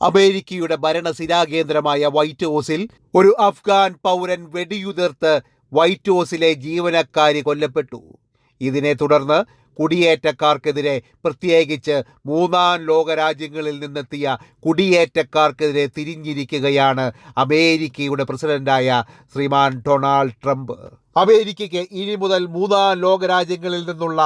അമേരിക്കയുടെ ഭരണസിരാകേന്ദ്രമായ വൈറ്റ് ഹൗസിൽ ഒരു അഫ്ഗാൻ പൗരൻ വെടിയുതിർത്ത് വൈറ്റ് ഹൗസിലെ ജീവനക്കാരി കൊല്ലപ്പെട്ടു. ഇതിനെ തുടർന്ന് കുടിയേറ്റക്കാർക്കെതിരെ പ്രത്യേകിച്ച് മൂന്നാം ലോക രാജ്യങ്ങളിൽ നിന്നെത്തിയ കുടിയേറ്റക്കാർക്കെതിരെ തിരിഞ്ഞിരിക്കുകയാണ് അമേരിക്കയുടെ പ്രസിഡന്റായ ശ്രീമാൻ ഡൊണാൾഡ് ട്രംപ്. അമേരിക്കയ്ക്ക് ഇനി മുതൽ മൂന്നാം ലോകരാജ്യങ്ങളിൽ നിന്നുള്ള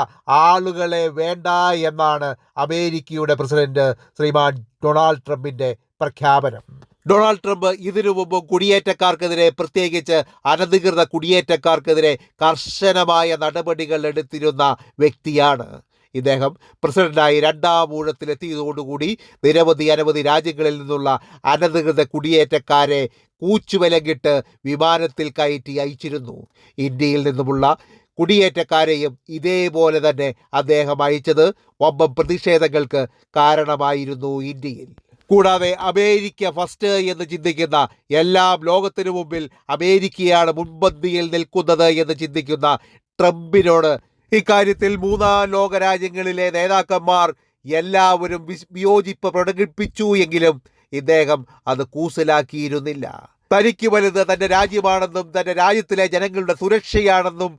ആളുകളെ വേണ്ട എന്നാണ് അമേരിക്കയുടെ പ്രസിഡന്റ് ശ്രീമാൻ ഡൊണാൾഡ് ട്രംപിന്റെ പ്രഖ്യാപനം. ഡൊണാൾഡ് ട്രംപ് ഇതിനു മുമ്പ് കുടിയേറ്റക്കാർക്കെതിരെ പ്രത്യേകിച്ച് അനധികൃത കുടിയേറ്റക്കാർക്കെതിരെ കർശനമായ നടപടികൾ എടുത്തിരുന്ന വ്യക്തിയാണ്. ഇദ്ദേഹം പ്രസിഡന്റായി രണ്ടാം ഊഴത്തിലെത്തിയതോടുകൂടി നിരവധി അനവധി രാജ്യങ്ങളിൽ നിന്നുള്ള അനധികൃത കുടിയേറ്റക്കാരെ കൂച്ചുവിലങ്ങിട്ട് വിമാനത്തിൽ കയറ്റി അയച്ചിരുന്നു. ഇന്ത്യയിൽ നിന്നുമുള്ള കുടിയേറ്റക്കാരെയും ഇതേപോലെ തന്നെ അദ്ദേഹം അയച്ചത് വമ്പം പ്രതിഷേധങ്ങൾക്ക് കാരണമായിരുന്നു ഇന്ത്യയിൽ. കൂടാതെ അമേരിക്ക ഫസ്റ്റ് എന്ന് ചിന്തിക്കുന്ന എല്ലാം ലോകത്തിനു മുമ്പിൽ അമേരിക്കയാണ് മുൻപന്തിയിൽ നിൽക്കുന്നത് എന്ന് ചിന്തിക്കുന്ന ട്രംപിനോട് ഇക്കാര്യത്തിൽ മൂന്നാം ലോക രാജ്യങ്ങളിലെ നേതാക്കന്മാർ എല്ലാവരും വിയോജിപ്പ് പ്രകടിപ്പിച്ചു എങ്കിലും ഇദ്ദേഹം അത് കൂസലാക്കിയിരുന്നില്ല. തനിക്ക് വലുത് തന്റെ രാജ്യമാണെന്നും തന്റെ രാജ്യത്തിലെ ജനങ്ങളുടെ സുരക്ഷയാണെന്നും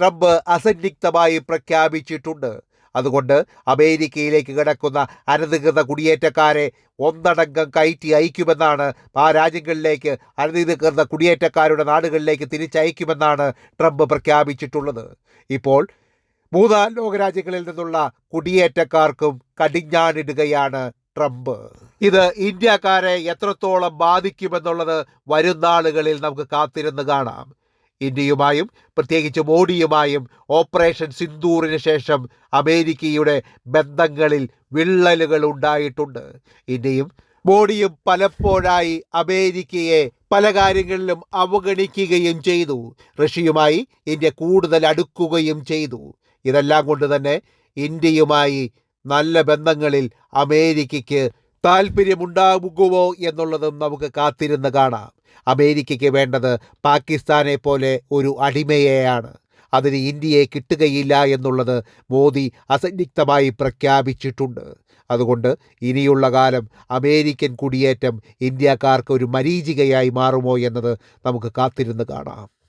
ട്രംപ് അസന്നിഗ്ധമായി പ്രഖ്യാപിച്ചിട്ടുണ്ട്. അതുകൊണ്ട് അമേരിക്കയിലേക്ക് കിടക്കുന്ന അനധികൃത കുടിയേറ്റക്കാരെ ഒന്നടങ്കം കയറ്റി അയക്കുമെന്നാണ് ആ രാജ്യങ്ങളിലേക്ക് അനധികൃത കുടിയേറ്റക്കാരുടെ നാടുകളിലേക്ക് തിരിച്ചയക്കുമെന്നാണ് ട്രംപ് പ്രഖ്യാപിച്ചിട്ടുള്ളത്. ഇപ്പോൾ മൂന്നാം ലോകരാജ്യങ്ങളിൽ നിന്നുള്ള കുടിയേറ്റക്കാർക്കും കടിഞ്ഞാണിടുകയാണ് ട്രംപ്. ഇത് ഇന്ത്യക്കാരെ എത്രത്തോളം ബാധിക്കുമെന്നുള്ളത് വരും നാളുകളിൽ നമുക്ക് കാത്തിരുന്ന് കാണാം. ഇന്ത്യയുമായും പ്രത്യേകിച്ച് മോഡിയുമായും ഓപ്പറേഷൻ സിന്ദൂറിന് ശേഷം അമേരിക്കയുടെ ബന്ധങ്ങളിൽ വിള്ളലുകൾ ഉണ്ടായിട്ടുണ്ട്. ഇന്ത്യയും മോഡിയും പലപ്പോഴായി അമേരിക്കയെ പല കാര്യങ്ങളിലും അവഗണിക്കുകയും ചെയ്തു. റഷ്യയുമായി ഇന്ത്യ കൂടുതൽ അടുക്കുകയും ചെയ്തു. ഇതെല്ലാം കൊണ്ട് തന്നെ ഇന്ത്യയുമായി നല്ല ബന്ധങ്ങളിൽ അമേരിക്കയ്ക്ക് താല്പര്യമുണ്ടാകുമോ എന്നുള്ളതും നമുക്ക് കാത്തിരുന്ന് കാണാം. അമേരിക്കയ്ക്ക് വേണ്ടത് പാകിസ്ഥാനെ പോലെ ഒരു അടിമയെയാണ്. അതിന് ഇന്ത്യയെ കിട്ടുകയില്ല എന്നുള്ളത് മോദി അസന്നിഗ്ധമായി പ്രഖ്യാപിച്ചിട്ടുണ്ട്. അതുകൊണ്ട് ഇനിയുള്ള കാലം അമേരിക്കൻ കുടിയേറ്റം ഇന്ത്യക്കാർക്ക് ഒരു മരീചികയായി മാറുമോ എന്നത് നമുക്ക് കാത്തിരുന്ന് കാണാം.